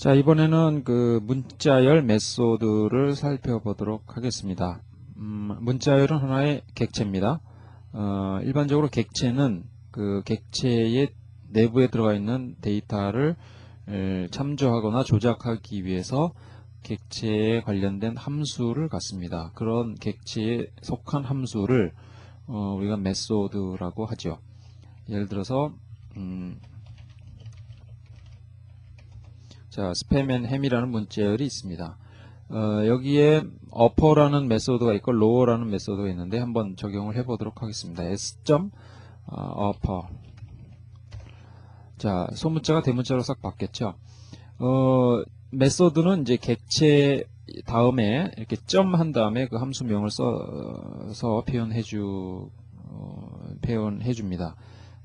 자, 이번에는 그 문자열 메소드를 살펴보도록 하겠습니다. 음, 문자열은 하나의 객체입니다. 어, 일반적으로 객체는 그 객체의 내부에 들어가 있는 데이터를 에, 참조하거나 조작하기 위해서 객체에 관련된 함수를 갖습니다. 그런 객체에 속한 함수를 어, 우리가 메소드라고 하죠. 예를 들어서 음, 자, 스팸 앤 햄이라는 문자열이 있습니다. 어, 여기에 어퍼라는 메소드가 있고 로어라는 메소드가 있는데 한번 적용을 해보도록 하겠습니다. s. 어, upper 자, 소문자가 대문자로 싹 바뀌었죠. 어, 메소드는 이제 객체 다음에 이렇게 점 한 다음에 그 함수명을 써서 표현해 주 어, 표현해 줍니다.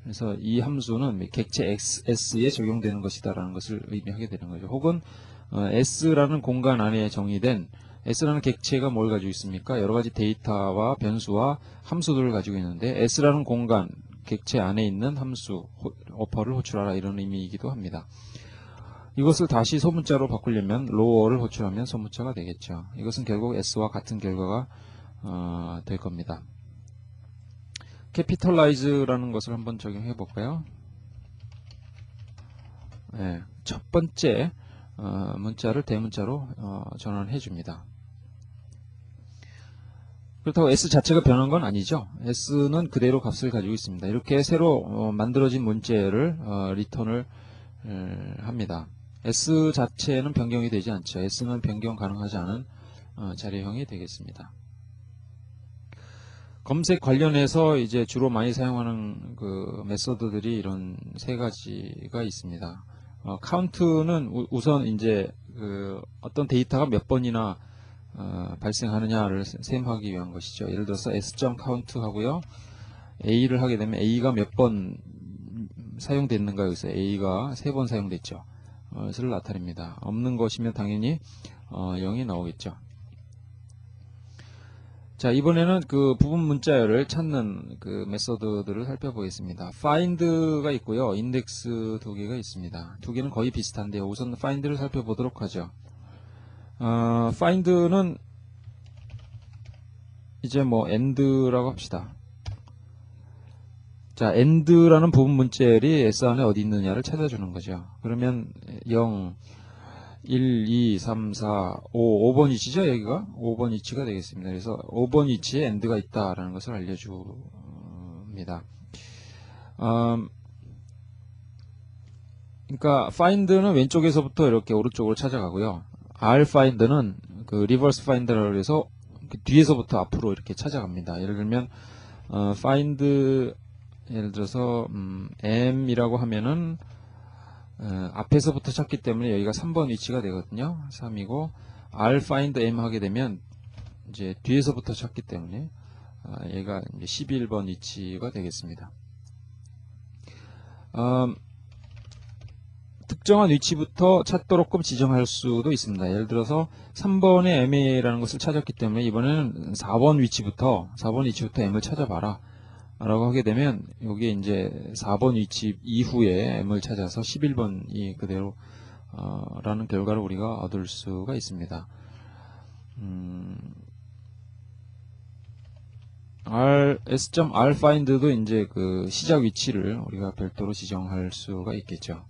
그래서 이 함수는 객체 XS에 적용되는 것이다라는 것을 의미하게 되는 거죠. 혹은 어, S라는 공간 안에 정의된 S라는 객체가 뭘 가지고 있습니까? 여러 가지 데이터와 변수와 함수들을 가지고 있는데 S라는 공간 객체 안에 있는 함수 어퍼를 호출하라 이런 의미이기도 합니다. 이것을 다시 소문자로 바꾸려면 로어를 호출하면 소문자가 되겠죠. 이것은 결국 S와 같은 결과가 어, 될 겁니다. Capitalize라는 것을 한번 적용해 볼까요? 네, 첫 번째 어, 문자를 대문자로 어, 전환해 줍니다. 그렇다고 S 자체가 변한 건 아니죠. S는 그대로 값을 가지고 있습니다. 이렇게 새로 어, 만들어진 문자를 어, 리턴을 에, 합니다. S 자체는 변경이 되지 않죠. S는 변경 가능하지 않은 어, 자료형이 되겠습니다. 검색 관련해서 이제 주로 많이 사용하는 그 메소드들이 이런 세 가지가 있습니다. 어, 카운트는 우, 선 이제 그 어떤 데이터가 몇 번이나 어, 발생하느냐를 셈하기 위한 것이죠. 예를 들어서 s.count 하고요. a를 하게 되면 a가 몇 번 사용됐는가 여기서 a가 세 번 사용됐죠. 어, 것을 나타냅니다. 없는 것이면 당연히 어, 0이 나오겠죠. 자 이번에는 그 부분 문자열을 찾는 그 메소드들을 살펴보겠습니다. find가 있고요. index 두 개가 있습니다. 두 개는 거의 비슷한데요. 우선 find를 살펴보도록 하죠. 어, find는 이제 뭐 end라고 합시다. 자, end라는 부분 문자열이 s 안에 어디 있느냐를 찾아주는 거죠. 그러면 0 1, 2, 3, 4, 5, 5번 위치죠, 여기가? 5번 위치가 되겠습니다. 그래서 5번 위치에 end가 있다라는 것을 알려줍니다. 음, 그러니까 find는 왼쪽에서부터 이렇게 오른쪽으로 찾아가고요. rfind는 그 reverse find라고 해서 그 뒤에서부터 앞으로 이렇게 찾아갑니다. 예를 들면 어, find 예를 들어서 음, m이라고 하면은 어, 앞에서부터 찾기 때문에 여기가 3번 위치가 되거든요. 3이고 r find m 하게 되면 이제 뒤에서부터 찾기 때문에 아, 얘가 이제 11번 위치가 되겠습니다. 음, 특정한 위치부터 찾도록끔 지정할 수도 있습니다. 예를 들어서 3번의 MA라는 것을 찾았기 때문에 이번에는 4번 위치부터 4번 위치부터 M을 찾아봐라. 라고 하게 되면 여기에 이제 4번 위치 이후에 M을 찾아서 11번이 그대로 어, 라는 결과를 우리가 얻을 수가 있습니다. 음, R, S.rfind도 이제 그 시작 위치를 우리가 별도로 지정할 수가 있겠죠.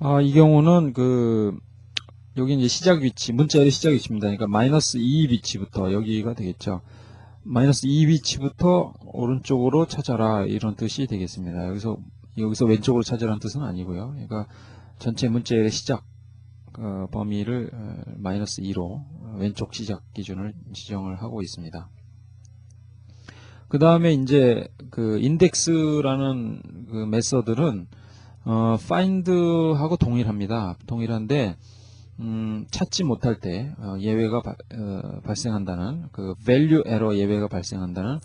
아, 이 경우는 그 여기 이제 시작 위치, 문자의 시작 위치입니다. 그러니까 마이너스 2 위치부터 여기가 되겠죠. 마이너스 2 위치부터 오른쪽으로 찾아라 이런 뜻이 되겠습니다. 여기서 여기서 왼쪽으로 찾아라는 뜻은 아니고요. 그러니까 전체 문자의 시작 어, 범위를 어, 마이너스 2로 왼쪽 시작 기준을 지정을 하고 있습니다. 그 다음에 이제 그 인덱스라는 그 메서드는 어, find하고 동일합니다. 동일한데 음, 찾지 못할 때 어, 예외가 바, 어, 발생한다는 그 value error 예외가 발생한다는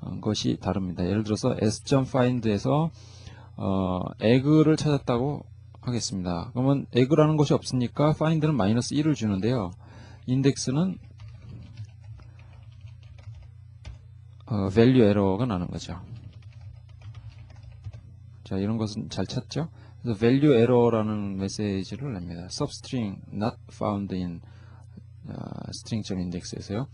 어, 것이 다릅니다. 예를 들어서 s.find에서 어, egg를 찾았다고 하겠습니다. 그러면 egg라는 것이 없으니까 find는 마이너스 1을 주는데요. index는 어, value error가 나는 거죠. 자, 이런 것은 잘 찾죠? 그래서 value error라는 메시지를 냅니다. substring not found in 어, string.index에서요.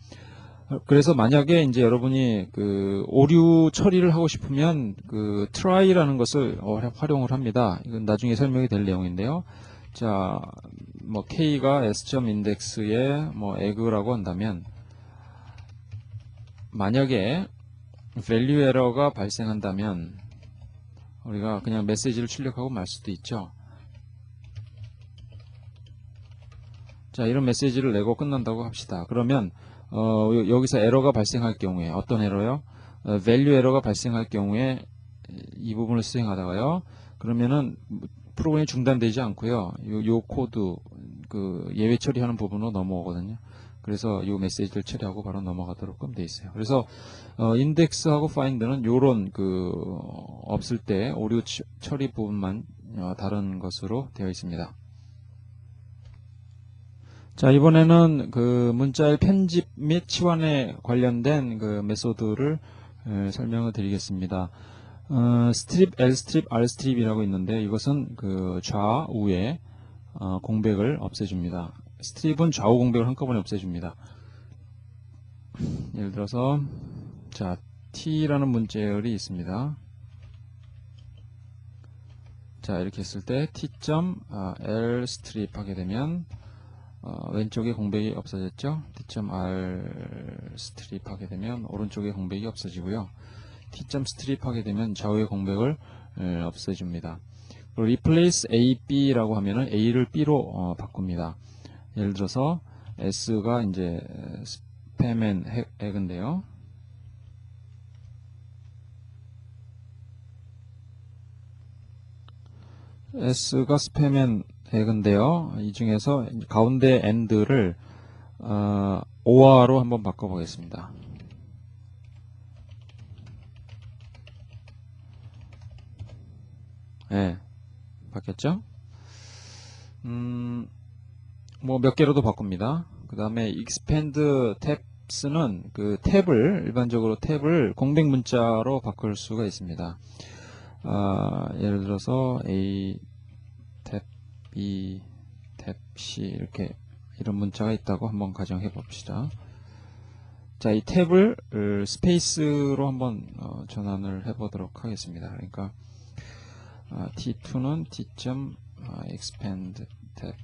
그래서 만약에 이제 여러분이 그 오류 처리를 하고 싶으면 그 try라는 것을 어, 활용을 합니다. 이건 나중에 설명이 될 내용인데요. 자, 뭐 k가 s.index에 뭐 egg라고 한다면 만약에 value error가 발생한다면 우리가 그냥 메시지를 출력하고 말 수도 있죠. 자, 이런 메시지를 내고 끝난다고 합시다. 그러면 어, 여- 여기서 에러가 발생할 경우에 어떤 에러요? 어, value 에러가 발생할 경우에 이 부분을 수행하다가요. 그러면은 프로그램이 중단되지 않고요. 요, 요 코드 그 예외 처리하는 부분으로 넘어오거든요. 그래서 이 메시지를 처리하고 바로 넘어가도록 하면 돼 있어요. 그래서 어, 인덱스하고 파인드는 요런 그 어, 없을 때 오류 처- 처리 부분만 어, 다른 것으로 되어 있습니다. 자, 이번에는 그 문자일 편집 및 치환에 관련된 그 메소드를 에, 설명을 드리겠습니다. 어, 스트립, L 스트립, R 스트립이라고 있는데 이것은 그 좌우에 어, 공백을 없애줍니다. 스트립은 좌우 공백을 한꺼번에 없애줍니다. 예를 들어서 자 t라는 문자열이 있습니다. 자 이렇게 했을 때 t.l 스트립 하게 되면 어, 왼쪽에 공백이 없어졌죠. t.r 스트립 하게 되면 오른쪽에 공백이 없어지고요. t. 스트립 하게 되면 좌우의 공백을 에, 없애줍니다. 그리고 replace a, b라고 하면은 a를 b로 어, 바꿉니다. 예를 들어서 s가 이제 스팸 앤 핵인데요. s가 스팸 앤 핵인데요. 이 중에서 가운데 end를 어, or로 한번 바꿔보겠습니다. 네, 바뀌었죠? 음, 뭐 몇 개로도 바꿉니다. 그 다음에 expand tabs는 그 탭을 일반적으로 탭을 공백 문자로 바꿀 수가 있습니다. 아, 예를 들어서 A 탭 B 탭 C 이렇게 이런 문자가 있다고 한번 가정해 봅시다. 자, 이 탭을 어, 스페이스로 한번 어, 전환을 해 보도록 하겠습니다. 그러니까 아, T2는 T. 아, 탭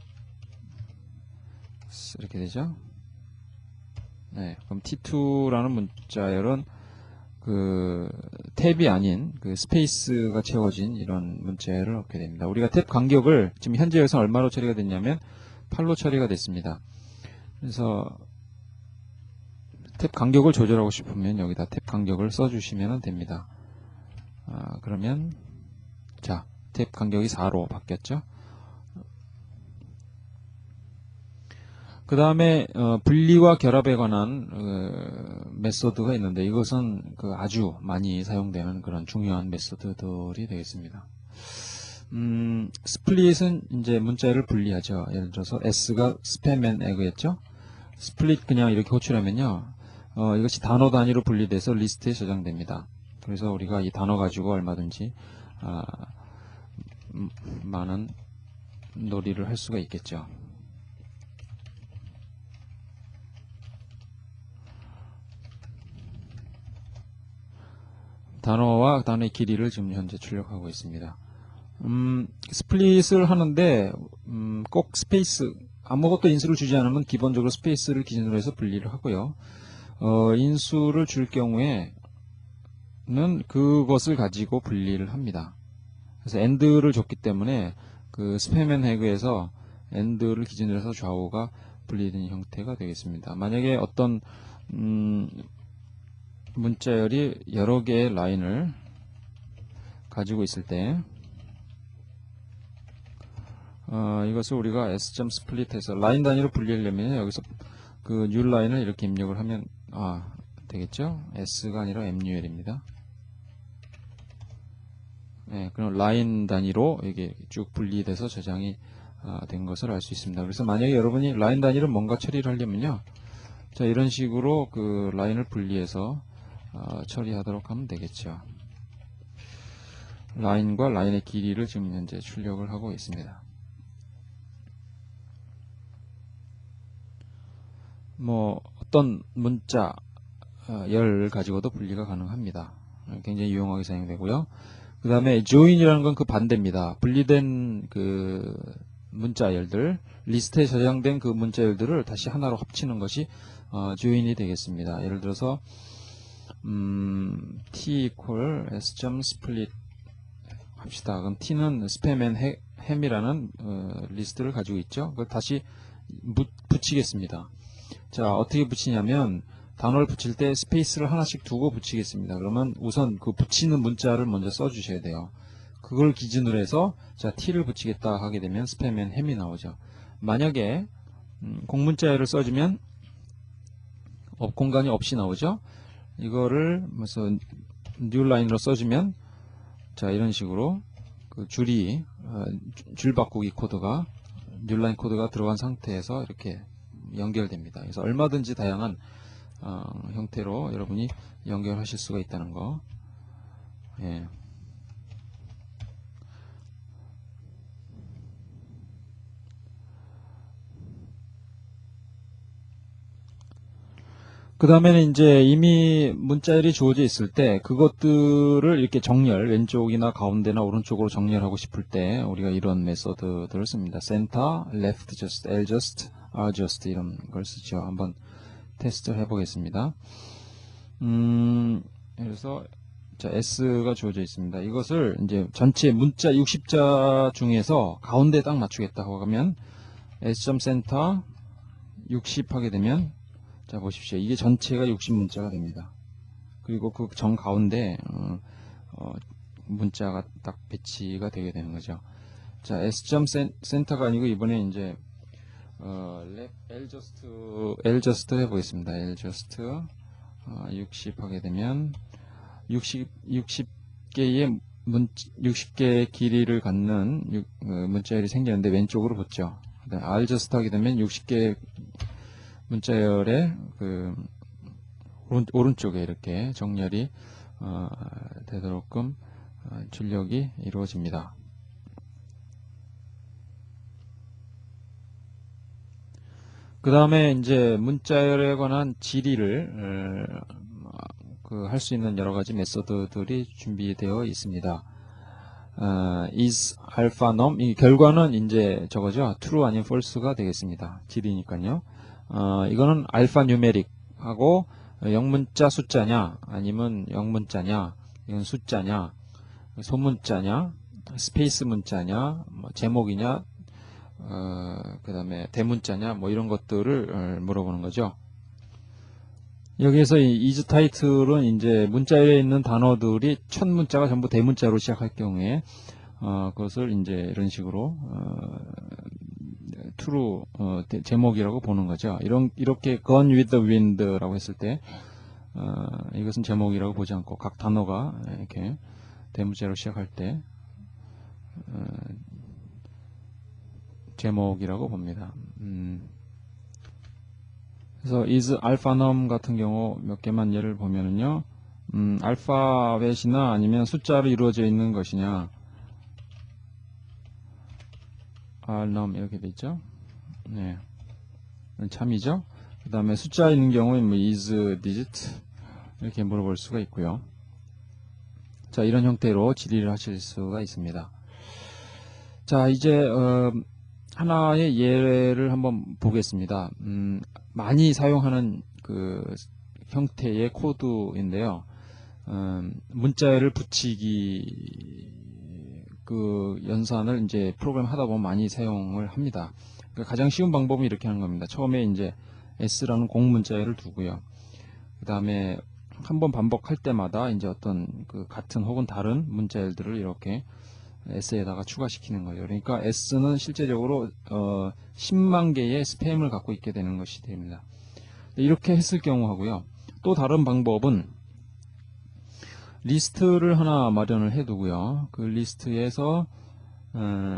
이렇게 되죠. 네, 그럼 T2라는 문자열은 그 탭이 아닌 그 스페이스가 채워진 이런 문자열을 얻게 됩니다. 우리가 탭 간격을 지금 현재 여기서 얼마로 처리가 됐냐면 8로 처리가 됐습니다. 그래서 탭 간격을 조절하고 싶으면 여기다 탭 간격을 써주시면 됩니다. 아, 그러면 자, 탭 간격이 4로 바뀌었죠. 그 다음에 어, 분리와 결합에 관한 어, 메소드가 있는데 이것은 그 아주 많이 사용되는 그런 중요한 메소드들이 되겠습니다. 음, 스플릿은 이제 문자를 분리하죠. 예를 들어서 s가 스팸 앤 에그였죠. 스플릿 그냥 이렇게 호출하면요. 어, 이것이 단어 단위로 분리돼서 리스트에 저장됩니다. 그래서 우리가 이 단어 가지고 얼마든지 아, 음, 많은 놀이를 할 수가 있겠죠. 단어와 단어의 길이를 지금 현재 출력하고 있습니다. 음, 스플릿을 하는데 음, 꼭 스페이스 아무것도 인수를 주지 않으면 기본적으로 스페이스를 기준으로 해서 분리를 하고요. 어, 인수를 줄 경우에는 그것을 가지고 분리를 합니다. 그래서 end를 줬기 때문에 그 스팸 앤 해그에서 end를 기준으로 해서 좌우가 분리된 형태가 되겠습니다. 만약에 어떤 음, 문자열이 여러 개의 라인을 가지고 있을 때 어, 이것을 우리가 s.split해서 라인 단위로 분리하려면 여기서 그 new 라인을 이렇게 입력을 하면 아 되겠죠? s가 아니라 mul입니다. 네, 그럼 라인 단위로 이게 쭉 분리돼서 저장이 아, 된 것을 알 수 있습니다. 그래서 만약에 여러분이 라인 단위로 뭔가 처리를 하려면요, 자 이런 식으로 그 라인을 분리해서 어, 처리하도록 하면 되겠죠. 라인과 라인의 길이를 지금 현재 출력을 하고 있습니다. 뭐 어떤 문자 어, 열 가지고도 분리가 가능합니다. 굉장히 유용하게 사용되고요. 그 다음에 join이라는 건 그 반대입니다. 분리된 그 문자열들, 리스트에 저장된 그 문자열들을 다시 하나로 합치는 것이 어, join이 되겠습니다. 예를 들어서 음, t equal s.split 합시다. 그럼 t는 스팸 앤 햄이라는 어, 리스트를 가지고 있죠. 그걸 다시 무, 붙이겠습니다. 자 어떻게 붙이냐면 단어를 붙일 때 스페이스를 하나씩 두고 붙이겠습니다. 그러면 우선 그 붙이는 문자를 먼저 써주셔야 돼요. 그걸 기준으로 해서 자 t를 붙이겠다 하게 되면 스팸 앤 햄이 나오죠. 만약에 음, 공문자를 써주면 업 공간이 없이 나오죠. 이거를 무슨 뉴 라인으로 써주면 자 이런 식으로 그 줄이 어, 줄 바꾸기 코드가 뉴 라인 코드가 들어간 상태에서 이렇게 연결됩니다. 그래서 얼마든지 다양한 어, 형태로 여러분이 연결하실 수가 있다는 거. 예. 그 다음에는 이제 이미 문자열이 주어져 있을 때 그것들을 이렇게 정렬 왼쪽이나 가운데나 오른쪽으로 정렬하고 싶을 때 우리가 이런 메서드들을 씁니다. center, left just, l just, r just 이런 걸 쓰죠. 한번 테스트 해보겠습니다. 음, 그래서 자, S가 주어져 있습니다. 이것을 이제 전체 문자 60자 중에서 가운데 딱 맞추겠다 하면 S.center 60 하게 되면 자 보십시오. 이게 전체가 60문자가 됩니다. 그리고 그 정 가운데 어, 어, 문자가 딱 배치가 되게 되는 거죠. 자 S.점 센터가 아니고 이번에 이제 어, L just L just 해보겠습니다. L just 어, 60 하게 되면 60 60개의 문 60개의 길이를 갖는 유, 어, 문자열이 생겼는데 왼쪽으로 붙죠. R just 하게 되면 60개 문자열의 그 오른, 쪽에 이렇게 정렬이 어, 되도록끔 어, 출력이 이루어집니다. 그 다음에 이제 문자열에 관한 질의를 어, 그할 수 있는 여러 가지 메소드들이 준비되어 있습니다. 어, is alpha num 이 결과는 이제 저거죠. true 아니면 false가 되겠습니다. 질이니까요. 어, 이거는 알파 뉴메릭하고 영문자 숫자냐 아니면 영문자냐 이건 숫자냐 소문자냐 스페이스 문자냐 뭐 제목이냐 어, 그 다음에 대문자냐 뭐 이런 것들을 어, 물어보는 거죠. 여기에서 이 이즈 타이틀은 이제 문자에 있는 단어들이 첫 문자가 전부 대문자로 시작할 경우에 어, 그것을 이제 이런 식으로 어, true 어, 제목이라고 보는 거죠. 이런 이렇게 gone with the wind라고 했을 때 어, 이것은 제목이라고 보지 않고 각 단어가 이렇게 대문자로 시작할 때 어, 제목이라고 봅니다. 음, 그래서 is alphanum 같은 경우 몇 개만 예를 보면은요. 음, 알파벳이나 아니면 숫자로 이루어져 있는 것이냐 알넘 이렇게 돼 있죠. 네. 참이죠. 그 다음에 숫자 있는 경우에 뭐 is digit 이렇게 물어볼 수가 있고요. 자 이런 형태로 질의를 하실 수가 있습니다. 자 이제 어, 하나의 예를 한번 보겠습니다. 음, 많이 사용하는 그 형태의 코드인데요. 음, 문자를 붙이기 그 연산을 이제 프로그램 하다 보면 많이 사용을 합니다. 그러니까 가장 쉬운 방법은 이렇게 하는 겁니다. 처음에 이제 s라는 공문자를 두고요. 그 다음에 한 번 반복할 때마다 이제 어떤 그 같은 혹은 다른 문자열들을 이렇게 s에다가 추가시키는 거예요. 그러니까 s는 실제적으로 어 10만 개의 스팸을 갖고 있게 되는 것이 됩니다. 이렇게 했을 경우 하고요. 또 다른 방법은 리스트를 하나 마련을 해 두고요. 그 리스트에서 어,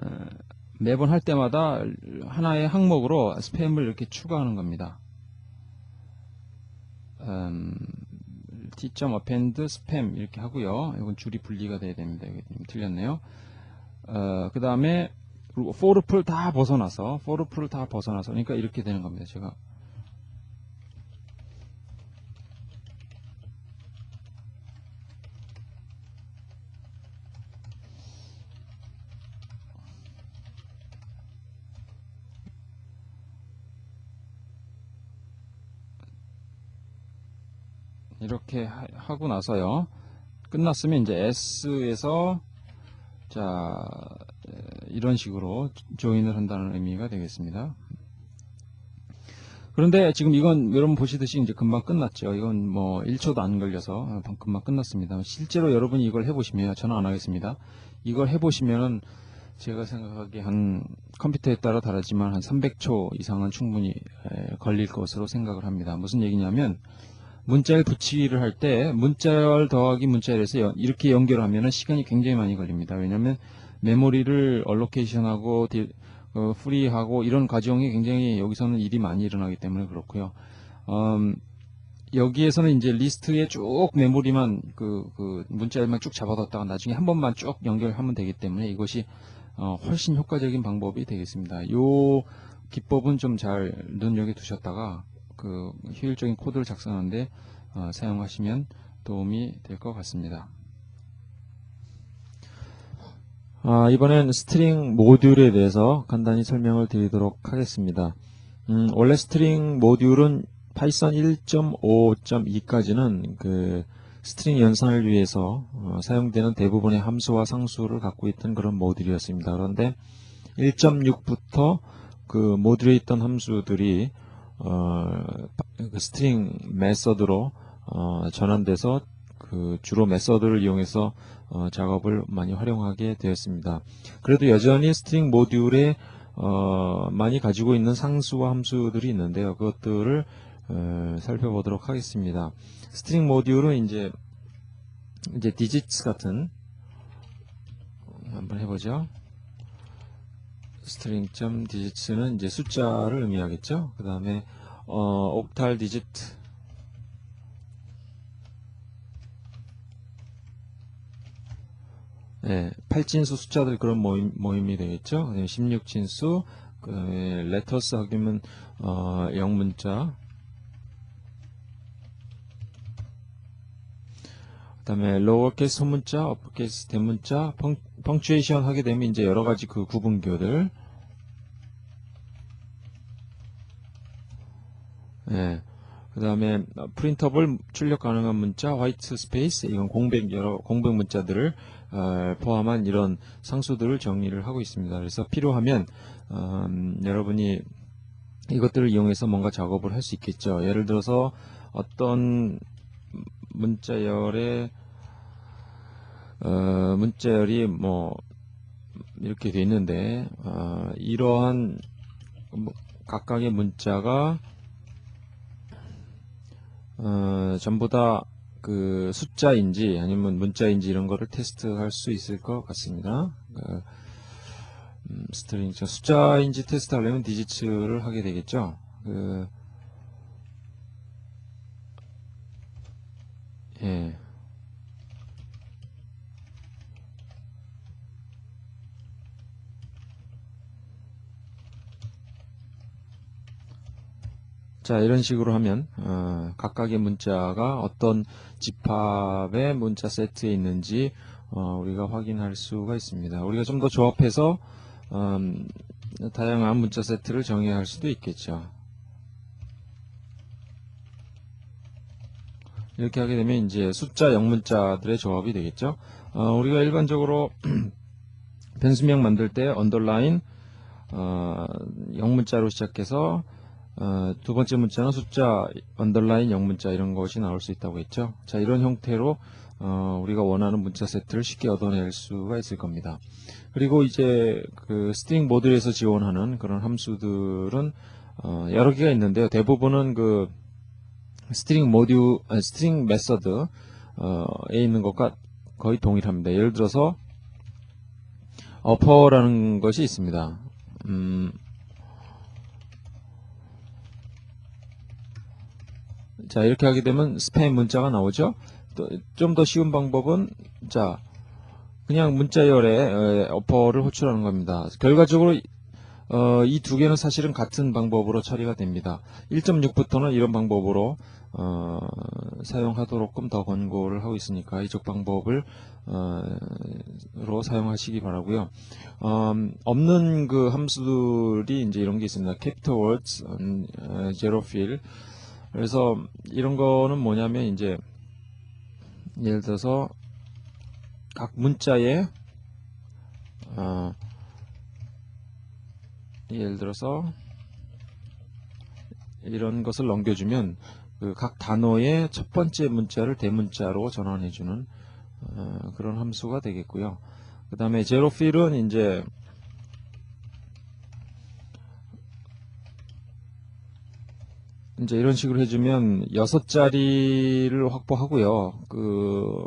매번 할 때마다 하나의 항목으로 스팸을 이렇게 추가하는 겁니다. 음, t.append spam 이렇게 하고요. 이건 줄이 분리가 돼야 됩니다. 틀렸네요. 어, 그 다음에 for풀 다 벗어나서 for풀을 다 벗어나서 그러니까 이렇게 되는 겁니다. 제가 이렇게 하- 하고 나서요. 끝났으면 이제 S에서 자 에, 이런 식으로 조인을 한다는 의미가 되겠습니다. 그런데 지금 이건 여러분 보시듯이 이제 금방 끝났죠. 이건 뭐 1초도 안 걸려서 금방 끝났습니다. 실제로 여러분이 이걸 해보시면 저는 안 하겠습니다. 이걸 해보시면은 제가 생각하기에 한 컴퓨터에 따라 다르지만 한 300초 이상은 충분히 에, 걸릴 것으로 생각을 합니다. 무슨 얘기냐면 문자열 붙이기를 할 때 문자열 더하기 문자열에서 연- 이렇게 연결하면 시간이 굉장히 많이 걸립니다. 왜냐하면 메모리를 얼로케이션하고 디- 어, 프리하고 이런 과정이 굉장히 여기서는 일이 많이 일어나기 때문에 그렇고요. 음, 여기에서는 이제 리스트에 쭉 메모리만 그, 그 문자열만 쭉 잡아뒀다가 나중에 한 번만 쭉 연결하면 되기 때문에 이것이 어, 훨씬 효과적인 방법이 되겠습니다. 요 기법은 좀 잘 눈여겨 두셨다가 그 효율적인 코드를 작성하는데 어, 사용하시면 도움이 될 것 같습니다. 아, 이번엔 스트링 모듈에 대해서 간단히 설명을 드리도록 하겠습니다. 음, 원래 스트링 모듈은 파이썬 1.5.2까지는 그 스트링 연산을 위해서 어, 사용되는 대부분의 함수와 상수를 갖고 있던 그런 모듈이었습니다. 그런데 1.6부터 그 모듈에 있던 함수들이 어, 그 스트링 메서드로 어, 전환돼서 그 주로 메서드를 이용해서 어, 작업을 많이 활용하게 되었습니다. 그래도 여전히 스트링 모듈에 어, 많이 가지고 있는 상수와 함수들이 있는데요. 그것들을 어, 살펴보도록 하겠습니다. 스트링 모듈은 이제 이제 디지츠 같은 한번 해보죠. String digits는 이제 숫자를 의미하겠죠. 그 다음에 어, octal digit 네, 8진수 숫자들 그런 모임, 모임이 되겠죠. 그다음에 16진수, 그 다음에 letters 하기면 어, 영문자, 그 다음에 lowercase 소문자, uppercase 대문자, 펑, 펑츄에이션 하게 되면 이제 여러 가지 그 구분교들, 예. 그 다음에 프린터블 출력 가능한 문자, 화이트 스페이스, 이건 공백 여러 공백 문자들을 어, 포함한 이런 상수들을 정리를 하고 있습니다. 그래서 필요하면 음, 여러분이 이것들을 이용해서 뭔가 작업을 할 수 있겠죠. 예를 들어서 어떤 문자열의 어, 문자열이 뭐 이렇게 돼 있는데 어, 이러한 뭐 각각의 문자가 어, 전부 다 그 숫자인지 아니면 문자인지 이런 거를 테스트할 수 있을 것 같습니다. 그, 음, 스트링 저 숫자인지 테스트하려면 디지츠를 하게 되겠죠. 그, 예. 자 이런 식으로 하면 어, 각각의 문자가 어떤 집합의 문자 세트에 있는지 어, 우리가 확인할 수가 있습니다. 우리가 좀 더 조합해서 음, 다양한 문자 세트를 정의할 수도 있겠죠. 이렇게 하게 되면 이제 숫자 영문자들의 조합이 되겠죠. 어, 우리가 일반적으로 변수명 만들 때 언더라인 어, 영문자로 시작해서 어, 두 번째 문자는 숫자, 언더라인, 영문자 이런 것이 나올 수 있다고 했죠. 자, 이런 형태로 어, 우리가 원하는 문자 세트를 쉽게 얻어낼 수가 있을 겁니다. 그리고 이제 그 스트링 모듈에서 지원하는 그런 함수들은 어, 여러 개가 있는데요. 대부분은 그 스트링 모듈, 아니, 스트링 메서드에 있는 것과 거의 동일합니다. 예를 들어서 어퍼라는 것이 있습니다. 음, 자 이렇게 하게 되면 스팸 문자가 나오죠 좀 더 쉬운 방법은 자 그냥 문자열에 어, 어퍼를 호출하는 겁니다. 결과적으로 어, 이 두 개는 사실은 같은 방법으로 처리가 됩니다. 1.6부터는 이런 방법으로 어, 사용하도록 끔 더 권고를 하고 있으니까 이쪽 방법을 어, 로 사용하시기 바라고요. 음, 없는 그 함수들이 이제 이런 게 있습니다. capital words, 음, 어, zero fill. 그래서 이런 거는 뭐냐면 이제 예를 들어서 각 문자에 어, 예를 들어서 이런 것을 넘겨주면 그 각 단어의 첫 번째 문자를 대문자로 전환해주는 어, 그런 함수가 되겠고요. 그 다음에 제로 필은 이제 이제 이런 식으로 해주면 여섯 자리를 확보하고요. 그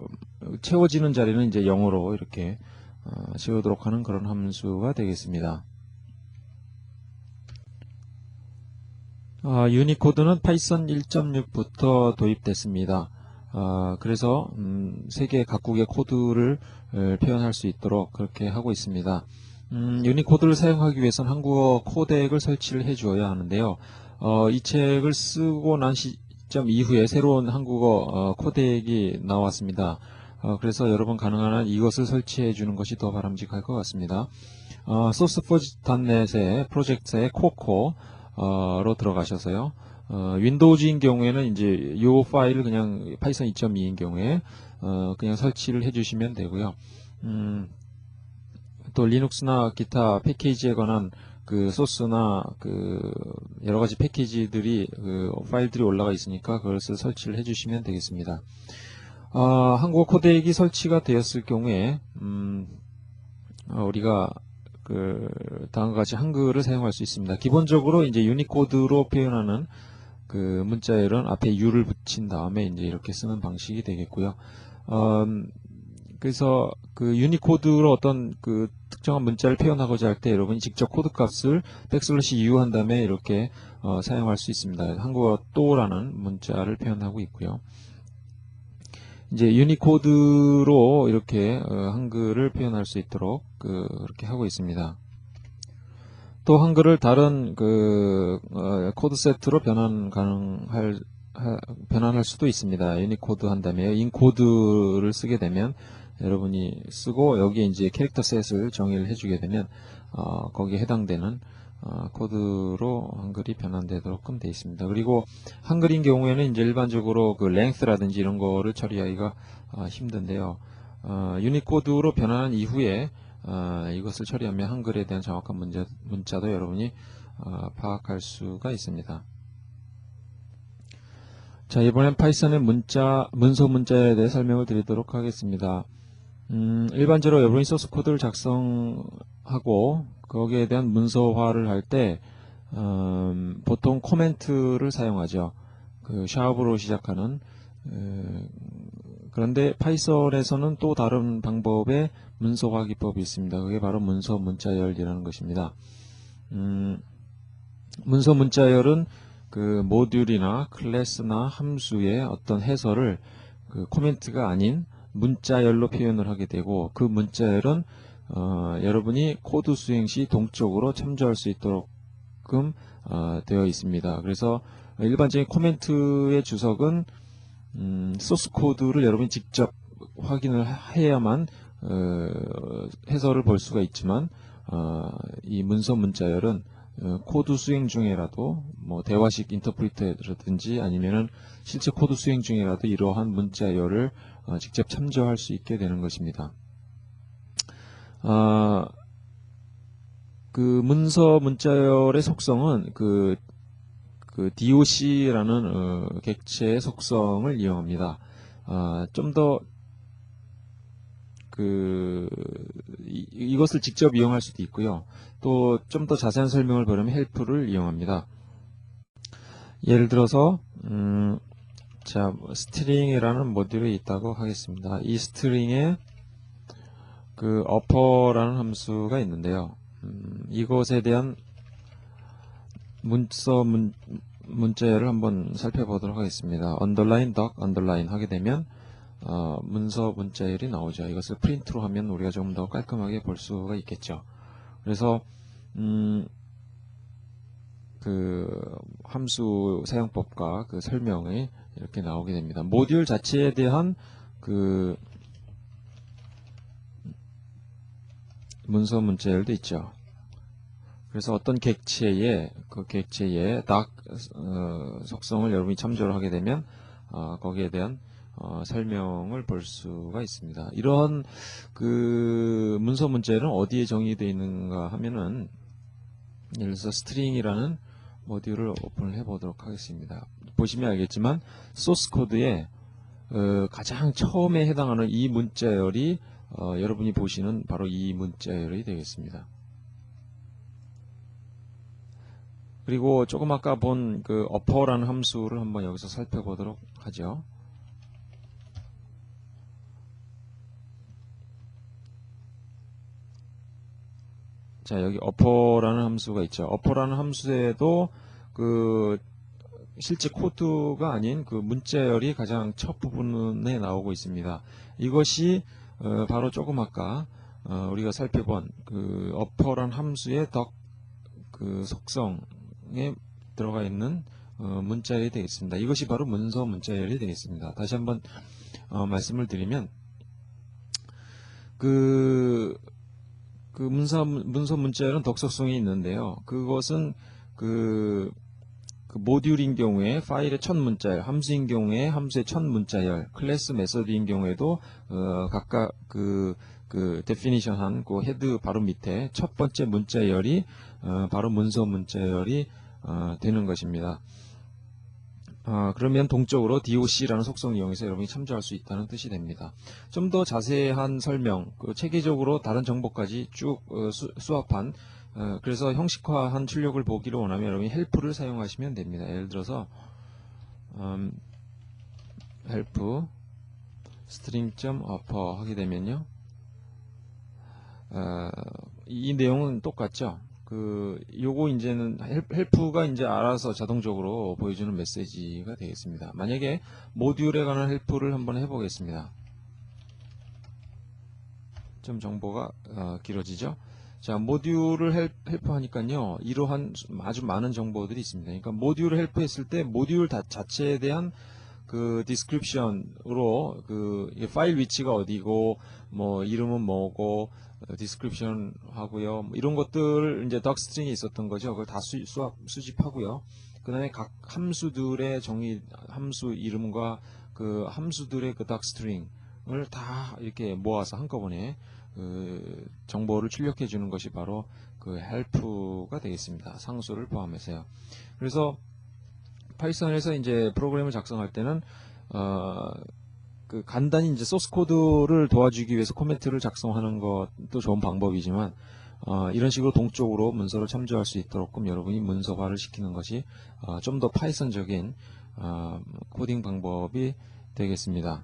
채워지는 자리는 이제 0으로 이렇게 어, 채우도록 하는 그런 함수가 되겠습니다. 아, 유니코드는 파이썬 1.6부터 도입됐습니다. 아, 그래서 음, 세계 각국의 코드를 에, 표현할 수 있도록 그렇게 하고 있습니다. 음, 유니코드를 사용하기 위해서는 한국어 코덱을 설치를 해주어야 하는데요. 어, 이 책을 쓰고 난 시점 이후에 새로운 한국어 어, 코덱이 나왔습니다. 어, 그래서 여러분 가능한 한 이것을 설치해 주는 것이 더 바람직할 것 같습니다. 어, 소스포지.net의 프로젝트의 코코 로 들어가셔서요. 어, 윈도우즈인 경우에는 이제 이 파일을 그냥 파이썬 2.2인 경우에 어, 그냥 설치를 해주시면 되고요. 음, 또 리눅스나 기타 패키지에 관한 그 소스나 그 여러 가지 패키지들이 그 파일들이 올라가 있으니까 그것을 설치를 해주시면 되겠습니다. 아, 한국어 코덱이 설치가 되었을 경우에 음, 어, 우리가 그 다음과 같이 한글을 사용할 수 있습니다. 기본적으로 이제 유니코드로 표현하는 그 문자열은 앞에 U를 붙인 다음에 이제 이렇게 쓰는 방식이 되겠고요. 음, 그래서 그 유니코드로 어떤 그 특정한 문자를 표현하고자 할 때 여러분이 직접 코드 값을 백슬래시 U 한 다음에 이렇게 어, 사용할 수 있습니다. 한국어 또라는 문자를 표현하고 있고요. 이제 유니코드로 이렇게 어, 한글을 표현할 수 있도록 그, 그렇게 하고 있습니다. 또 한글을 다른 그 어, 코드 세트로 변환 가능할 하- 변환할 수도 있습니다. 유니코드 한 다음에 인코드를 쓰게 되면 여러분이 쓰고 여기에 이제 캐릭터 셋을 정의를 해주게 되면 어, 거기에 해당되는 어, 코드로 한글이 변환되도록끔 되어 있습니다. 그리고 한글인 경우에는 이제 일반적으로 그 랭스라든지 이런 거를 처리하기가 어, 힘든데요. 어, 유니코드로 변환한 이후에 어, 이것을 처리하면 한글에 대한 정확한 문자, 문자도 여러분이 어, 파악할 수가 있습니다. 자, 이번엔 파이썬의 문자, 문서 문자에 대해 설명을 드리도록 하겠습니다. 음, 일반적으로 여러분이 소스 코드를 작성하고 거기에 대한 문서화를 할때 음, 보통 코멘트를 사용하죠. 그 샵으로 시작하는 에, 그런데 파이썬에서는 또 다른 방법의 문서화 기법이 있습니다. 그게 바로 문서 문자열이라는 것입니다. 음, 문서 문자열은 그 모듈이나 클래스나 함수의 어떤 해설을 그 코멘트가 아닌 문자열로 표현을 하게 되고 그 문자열은 어, 여러분이 코드 수행 시 동적으로 참조할 수 있도록끔 어, 되어 있습니다. 그래서 일반적인 코멘트의 주석은 음, 소스 코드를 여러분이 직접 확인을 해야만 어, 해설을 볼 수가 있지만 어, 이 문서 문자열은 어, 코드 수행 중에라도 뭐 대화식 인터프리터라든지 아니면은 실제 코드 수행 중에라도 이러한 문자열을 어, 직접 참조할 수 있게 되는 것입니다. 아, 그 문서 문자열의 속성은 그, 그 DOC라는 어, 객체의 속성을 이용합니다. 아, 좀더 그 이, 이것을 직접 이용할 수도 있고요. 또 좀 더 자세한 설명을 보려면 헬프를 이용합니다. 예를 들어서 음, 자 스트링이라는 모듈이 있다고 하겠습니다. 이 스트링에 그 어퍼라는 함수가 있는데요. 음, 이것에 대한 문서 문, 문자열을 한번 살펴보도록 하겠습니다. underline, doc, underline 하게 되면 어, 문서 문자열이 나오죠. 이것을 프린트로 하면 우리가 좀더 깔끔하게 볼 수가 있겠죠. 그래서 음, 그 함수 사용법과 그 설명이 이렇게 나오게 됩니다. 모듈 자체에 대한 그 문서 문자열도 있죠. 그래서 어떤 객체의 그 객체의 닥 어, 속성을 여러분이 참조를 하게 되면 어, 거기에 대한 어, 설명을 볼 수가 있습니다. 이런 그 문서 문자열은 어디에 정의되어 있는가 하면은 예를 들어서 스트링이라는 모듈을 오픈을 해보도록 하겠습니다. 보시면 알겠지만 소스 코드에 어, 가장 처음에 해당하는 이 문자열이 어, 여러분이 보시는 바로 이 문자열이 되겠습니다. 그리고 조금 아까 본 그 어퍼라는 함수를 한번 여기서 살펴보도록 하죠. 자, 여기 어퍼라는 함수가 있죠. 어퍼라는 함수에도 그 실제 코드가 아닌 그 문자열이 가장 첫 부분에 나오고 있습니다. 이것이 어, 바로 조금 아까 어, 우리가 살펴본 그 어퍼란 함수의 덕 그 속성에 들어가 있는 어, 문자열이 되겠습니다. 이것이 바로 문서 문자열이 되겠습니다. 다시 한번 어, 말씀을 드리면 그, 그 문서 문서 문자열은 덕속성이 있는데요. 그것은 그, 그 모듈인 경우에 파일의 첫 문자열, 함수인 경우에 함수의 첫 문자열, 클래스 메서드인 경우에도 어, 각각 그, 그 데피니션 한그 헤드 바로 밑에 첫 번째 문자열이 어, 바로 문서 문자열이 어, 되는 것입니다. 아, 그러면 동적으로 DOC라는 속성을 이용해서 여러분이 참조할 수 있다는 뜻이 됩니다. 좀 더 자세한 설명, 그 체계적으로 다른 정보까지 쭉 어, 수, 수합한 어, 그래서 형식화한 출력을 보기를 원하면 여러분이 헬프를 사용하시면 됩니다. 예를 들어서 음, 헬프 string.upper 하게 되면요. 어, 이 내용은 똑같죠. 그 요거 이제는 헬- 헬프가 이제 알아서 자동적으로 보여주는 메시지가 되겠습니다. 만약에 모듈에 관한 헬프를 한번 해보겠습니다. 좀 정보가 어, 길어지죠. 자, 모듈을 헬, 헬프하니까요, 이러한 아주 많은 정보들이 있습니다. 그러니까 모듈을 헬프 했을 때 모듈 다- 자체에 대한 그 디스크립션으로 그 파일 위치가 어디고 뭐 이름은 뭐고 디스크립션 하고요. 뭐 이런 것들을 이제 덕스트링이 있었던 거죠. 그걸 다 수, 수합, 수집하고요. 그 다음에 각 함수들의 정의, 함수 이름과 그 함수들의 그 덕스트링을 다 이렇게 모아서 한꺼번에 그 정보를 출력해 주는 것이 바로 그 헬프가 되겠습니다. 상수를 포함해서요. 그래서 파이썬에서 이제 프로그램을 작성할 때는 어, 그 간단히 이제 소스 코드를 도와주기 위해서 코멘트를 작성하는 것도 좋은 방법이지만 어, 이런 식으로 동적으로 문서를 참조할 수 있도록 여러분이 문서화를 시키는 것이 어, 좀더 파이썬적인 어, 코딩 방법이 되겠습니다.